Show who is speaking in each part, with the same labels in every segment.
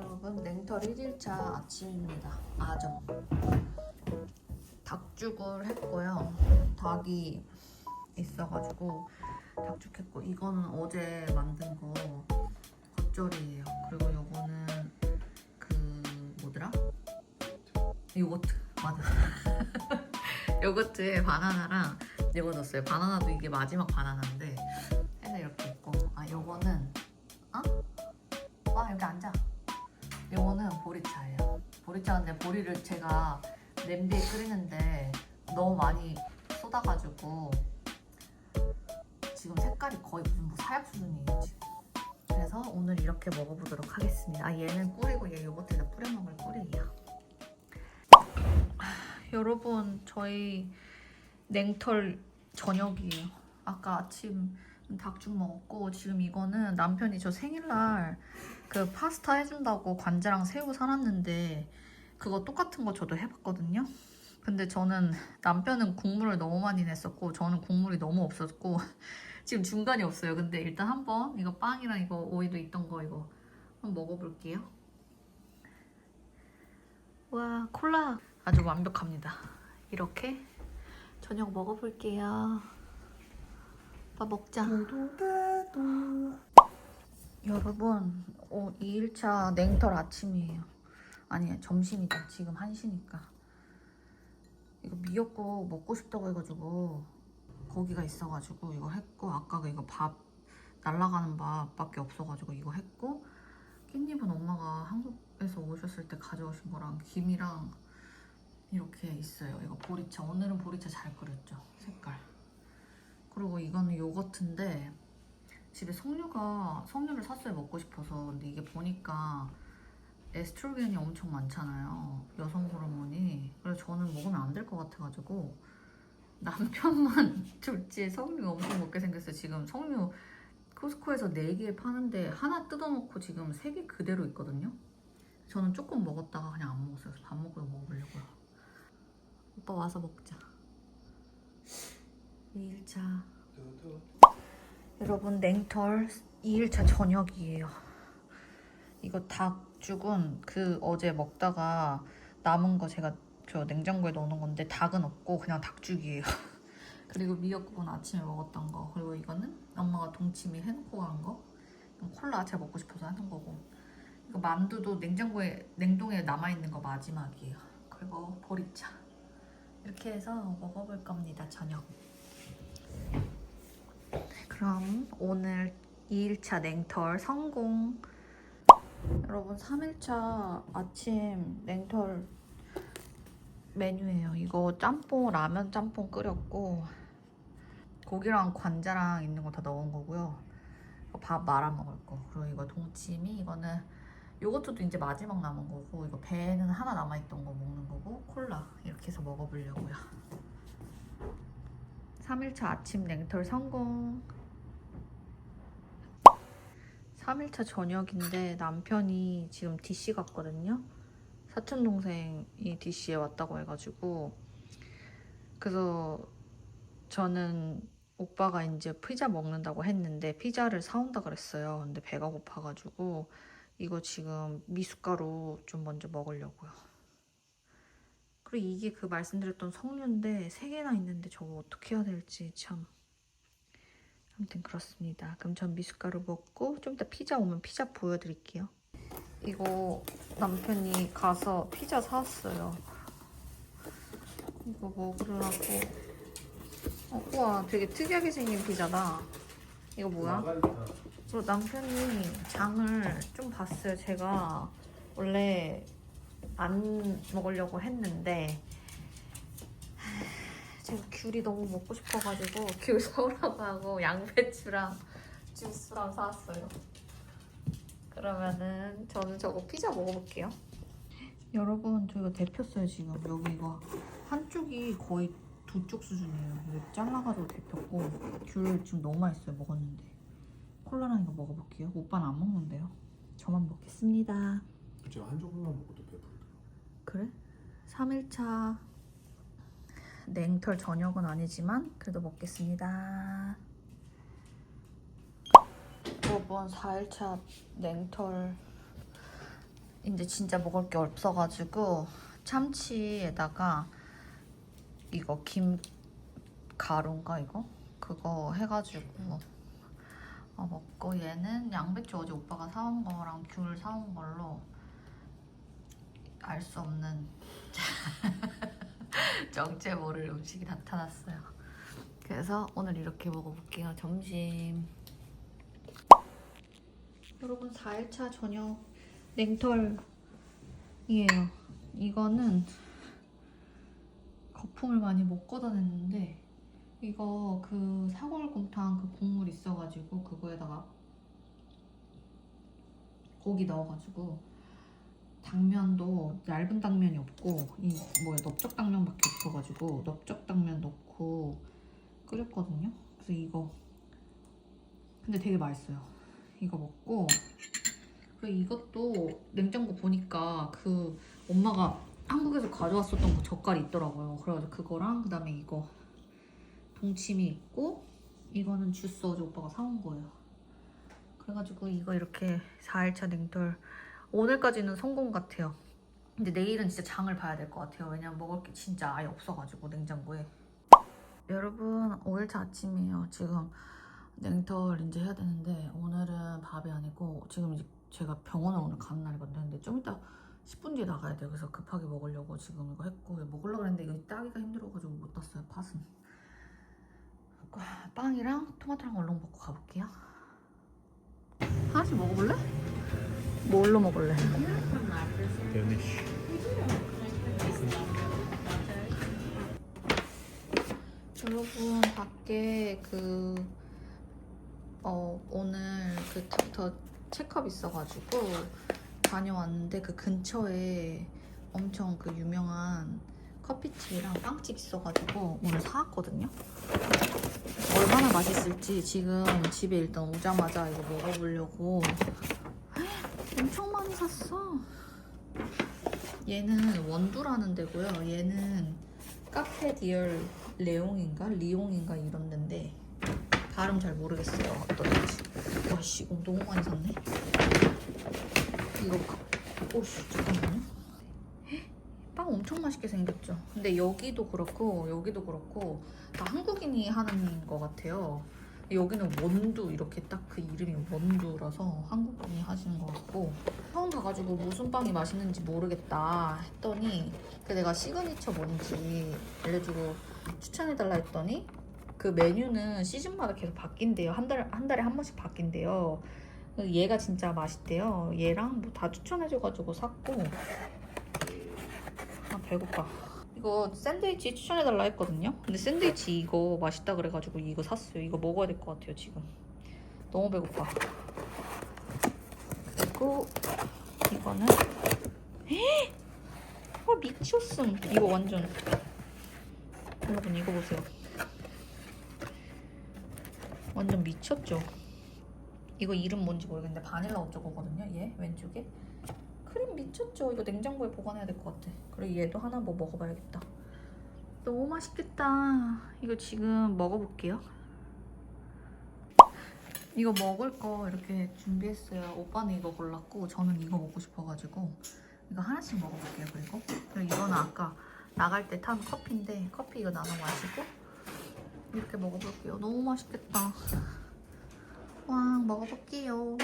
Speaker 1: 여러분 냉털 1일차 아침입니다. 아점. 닭죽을 했고요. 닭이 있어가지고 닭죽 했고 이거는 어제 만든 거 겉절이에요. 그리고 요거는 그 뭐더라? 요거트 맞아. 요거트에 바나나랑 이거 넣었어요. 바나나도 이게 마지막 바나나인데 보리차인데 보리를 제가 냄비에 끓이는데 너무 많이 쏟아가지고 지금 색깔이 거의 무슨 뭐 사약 수준이에요 지금. 그래서 오늘 이렇게 먹어보도록 하겠습니다. 아 얘는 꿀이고 얘 요거트에다 뿌려 먹을 꿀이에요. 여러분 저희 냉털 저녁이에요. 아까 아침 닭죽 먹었고 지금 이거는 남편이 저 생일날 그 파스타 해준다고 관자랑 새우 사놨는데 그거 똑같은 거 저도 해봤거든요. 근데 저는 남편은 국물을 너무 많이 냈었고 저는 국물이 너무 없었고 지금 중간이 없어요. 근데 일단 한번 이거 빵이랑 이거 오이도 있던 거 이거 한번 먹어볼게요. 와 콜라 아주 완벽합니다. 이렇게 저녁 먹어볼게요. 오빠 먹자. 여러분, 어, 2일차 냉털 아침이에요. 아니, 점심이다. 지금 1시니까. 이거 미역국 먹고 싶다고 해가지고 거기가 있어가지고 이거 했고 아까 그 이거 밥 날라가는 밥밖에 없어가지고 이거 했고 깻잎은 엄마가 한국에서 오셨을 때 가져오신 거랑 김이랑 이렇게 있어요. 이거 보리차. 오늘은 보리차 잘 끓였죠. 색깔. 그리고 이거는 요거트인데 집에 석류가 석류를 샀어요 먹고 싶어서 근데 이게 보니까 에스트로겐이 엄청 많잖아요 여성 호르몬이. 그래서 저는 먹으면 안 될 것 같아가지고 남편만 둘째 석류 엄청 먹게 생겼어요. 지금 석류 코스코에서 4개 파는데 하나 뜯어놓고 지금 3개 그대로 있거든요. 저는 조금 먹었다가 그냥 안 먹었어요. 밥 먹고 먹어보려고요. 오빠 와서 먹자. 2일차. 여러분 냉털 2일차 저녁이에요. 이거 닭죽은 그 어제 먹다가 남은 거 제가 저 냉장고에 넣어놓은 건데 닭은 없고 그냥 닭죽이에요. 그리고 미역국은 아침에 먹었던 거. 그리고 이거는 엄마가 동치미 해놓고 간 거. 콜라 제가 먹고 싶어서 하는 거고. 이거 만두도 냉장고에 냉동에 남아있는 거 마지막이에요. 그리고 보리차. 이렇게 해서 먹어볼 겁니다 저녁. 그럼 오늘 2일차 냉털 성공. 여러분 3일차 아침 냉털 메뉴예요. 이거 짬뽕 라면 짬뽕 끓였고 고기랑 관자랑 있는 거 다 넣은 거고요. 밥 말아 먹을 거. 그리고 이거 동치미 이거는 요거트도 이제 마지막 남은 거고 이거 배는 하나 남아 있던 거 먹는 거고 콜라 이렇게 해서 먹어보려고요. 3일차 아침 냉털 성공. 3일차 저녁인데 남편이 지금 DC 갔거든요. 사촌 동생이 DC에 왔다고 해가지고 그래서 저는 오빠가 이제 피자 먹는다고 했는데 피자를 사온다 그랬어요. 근데 배가 고파가지고 이거 지금 미숫가루 좀 먼저 먹으려고요. 그리고 이게 그 말씀드렸던 석류인데 세 개나 있는데 저거 어떻게 해야 될지 참. 아무튼 그렇습니다. 그럼 전 미숫가루 먹고 좀 이따 피자 오면 피자 보여드릴게요. 이거 남편이 가서 피자 사왔어요. 이거 먹으려고. 어, 우와, 되게 특이하게 생긴 피자다. 이거 뭐야? 그리고 남편이 장을 좀 봤어요. 제가 원래 안 먹으려고 했는데 제가 귤이 너무 먹고 싶어가지고 귤 사오라고 하고 양배추랑 주스랑 사왔어요. 그러면은 저는 저거 피자 먹어볼게요. 여러분 저 이거 데폈어요 지금 여기 이거 한쪽이 거의 두 쪽 수준이에요. 이거 잘라가지고 데폈고 귤 지금 너무 맛있어요 먹었는데 콜라랑 이거 먹어볼게요. 오빠는 안 먹는데요. 저만 먹겠습니다.
Speaker 2: 제가 한 조각만 먹어도 배부르더라고.
Speaker 1: 그래? 3일차 냉털 저녁은 아니지만 그래도 먹겠습니다. 여러분 4일차 냉털 이제 진짜 먹을 게 없어가지고 참치에다가 이거 김 가루인가 이거 그거 해가지고 어, 먹고 얘는 양배추 어제 오빠가 사온 거랑 귤 사온 걸로 알 수 없는 정체 모를 음식이 나타났어요. 그래서 오늘 이렇게 먹어볼게요. 점심. 여러분 4일차 저녁 냉털이에요. 이거는 거품을 많이 못 걷어냈는데 이거 그 사골곰탕 그 국물 있어가지고 그거에다가 고기 넣어가지고 당면도 얇은 당면이 없고 이 뭐야 넓적 당면밖에 없어가지고 넓적 당면 넣고 끓였거든요. 그래서 이거 근데 되게 맛있어요. 이거 먹고 그리고 이것도 냉장고 보니까 그 엄마가 한국에서 가져왔었던 그 젓갈이 있더라고요. 그래가지고 그거랑 그다음에 이거 동치미 있고 이거는 주스 어제 오빠가 사온 거예요. 그래가지고 이거 이렇게 4일차 냉돌 오늘까지는 성공 같아요. 근데 내일은 진짜 장을 봐야 될 것 같아요. 왜냐면 먹을 게 진짜 아예 없어가지고 냉장고에. 여러분 5일차 아침이에요. 지금 냉털 이제 해야 되는데 오늘은 밥이 아니고 지금 이제 제가 병원을 오늘 가는 날이거든요. 근데 좀 이따 10분 뒤에 나가야 돼요. 그래서 급하게 먹으려고 지금 이거 했고 먹으려고 했는데 이거 따기가 힘들어가지고 못 땄어요. 팥은. 빵이랑 토마토랑 얼른 먹고 가볼게요. 하나씩 먹어볼래? 뭘로 먹을래?
Speaker 2: 데니쉬.
Speaker 1: 여러분 밖에 그 어, 오늘 그 닥터 체크업 있어가지고 다녀왔는데 그 근처에 엄청 그 유명한 커피집이랑 빵집 있어가지고 오늘 사왔거든요. 얼마나 맛있을지 지금 집에 일단 오자마자 이거 먹어보려고 엄청 많이 샀어. 얘는 원두라는 데고요. 얘는 카페 디얼 레옹인가 리옹인가 이런 데인데 발음 잘 모르겠어요. 어떤지. 와씨 너무 많이 샀네. 이거 가- 오씨 잠깐만요. 헉, 빵 엄청 맛있게 생겼죠. 근데 여기도 그렇고 여기도 그렇고 다 한국인이 하는 것 같아요. 여기는 원두 이렇게 딱 그 이름이 원두라서 한국인이 하시는 것 같고 처음 가가지고 무슨 빵이 맛있는지 모르겠다 했더니 그 내가 시그니처 뭔지 알려주고 추천해달라 했더니 그 메뉴는 시즌마다 계속 바뀐대요. 한 달에 한 달에 한 번씩 바뀐대요. 얘가 진짜 맛있대요. 얘랑 뭐 다 추천해줘가지고 샀고. 아 배고파 이거 샌드위치 추천해달라 했거든요. 근데 샌드위치 이거 맛있다 그래가지고 이거 샀어요. 이거 먹어야 될 것 같아요 지금. 너무 배고파. 그리고 이거는 헉! 아 미쳤음. 이거 완전. 여러분 이거 보세요. 완전 미쳤죠? 이거 이름 뭔지 모르겠는데 바닐라 어쩌고거든요 얘? 왼쪽에 크림 미쳤죠. 이거 냉장고에 보관해야 될 것 같아. 그리고 얘도 하나 뭐 먹어봐야겠다. 너무 맛있겠다. 이거 지금 먹어볼게요. 이거 먹을 거 이렇게 준비했어요. 오빠는 이거 골랐고 저는 이거 먹고 싶어가지고 이거 하나씩 먹어볼게요 그리고. 그리고 이거는 아까 나갈 때 탄 커피인데 커피 이거 나눠 마시고 이렇게 먹어볼게요. 너무 맛있겠다. 와 먹어볼게요.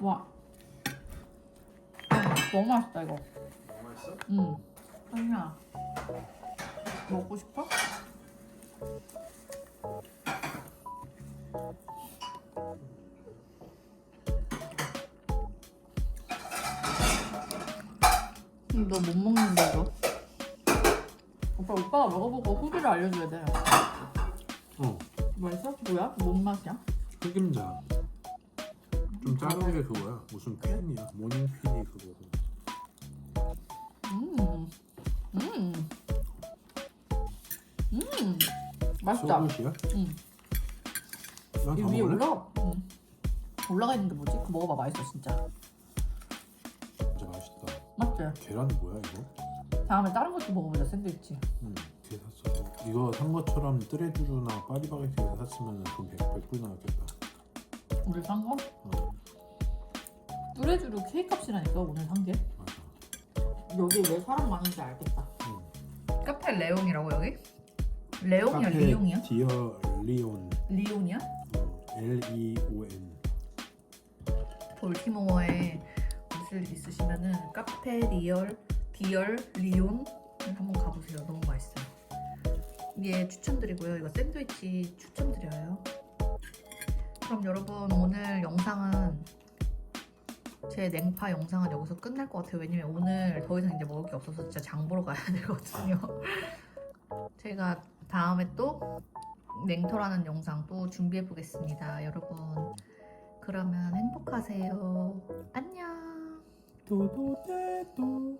Speaker 1: 와 너무 맛있다 이거
Speaker 2: 맛있어?
Speaker 1: 응 아니야 먹고 싶어? 너 못 먹는데 이거? 오빠 오빠가 먹어보고 후기를 알려줘야 돼.
Speaker 2: 어.
Speaker 1: 맛있어? 뭐야? 뭔 맛이야?
Speaker 2: 흑임자. 좀 작은 게 그거야. 무슨 퀸이야? 모닝 퀸이 그거.
Speaker 1: 음, 맛있다.
Speaker 2: 소굿이야?
Speaker 1: 응. 이 위에? 올라가. 응. 올라가 있는 게 뭐지? 그거 먹어봐 맛있어 진짜.
Speaker 2: 진짜 맛있다.
Speaker 1: 맞지?
Speaker 2: 계란 뭐야 이거?
Speaker 1: 다음에 다른 것도 먹어보자 샌드위치.
Speaker 2: 응. 이게 샀어. 이거 산 것처럼 뜨레주르나 파리바게트에서 샀으면 돈 100, 100불 나왔겠다.
Speaker 1: 우리 산 거?
Speaker 2: 어.
Speaker 1: 뚜레쥬르 케이크 값이라니까 오늘 산 게.
Speaker 2: 맞아.
Speaker 1: 여기 왜 사람 많은지 알겠다.
Speaker 2: 응.
Speaker 1: 카페 레옹이라고 여기? 레옹이야
Speaker 2: 카페
Speaker 1: 리옹이야?
Speaker 2: 디어 리온
Speaker 1: 리옹이야?
Speaker 2: 어, L E O N
Speaker 1: 볼티모어에 무슨 일 있으시면은 카페 리얼 디얼 리온 한번 가보세요. 너무 맛있어요. 예 추천드리고요. 이거 샌드위치 추천드려요. 그럼 여러분 오늘 영상은 제 냉파 영상은 여기서 끝날 것 같아요. 왜냐면 오늘 더 이상 이제 먹을 게 없어서 진짜 장 보러 가야 되거든요. 제가 다음에 또 냉털하는 영상 또 준비해 보겠습니다. 여러분 그러면 행복하세요. 안녕.
Speaker 2: 도도데도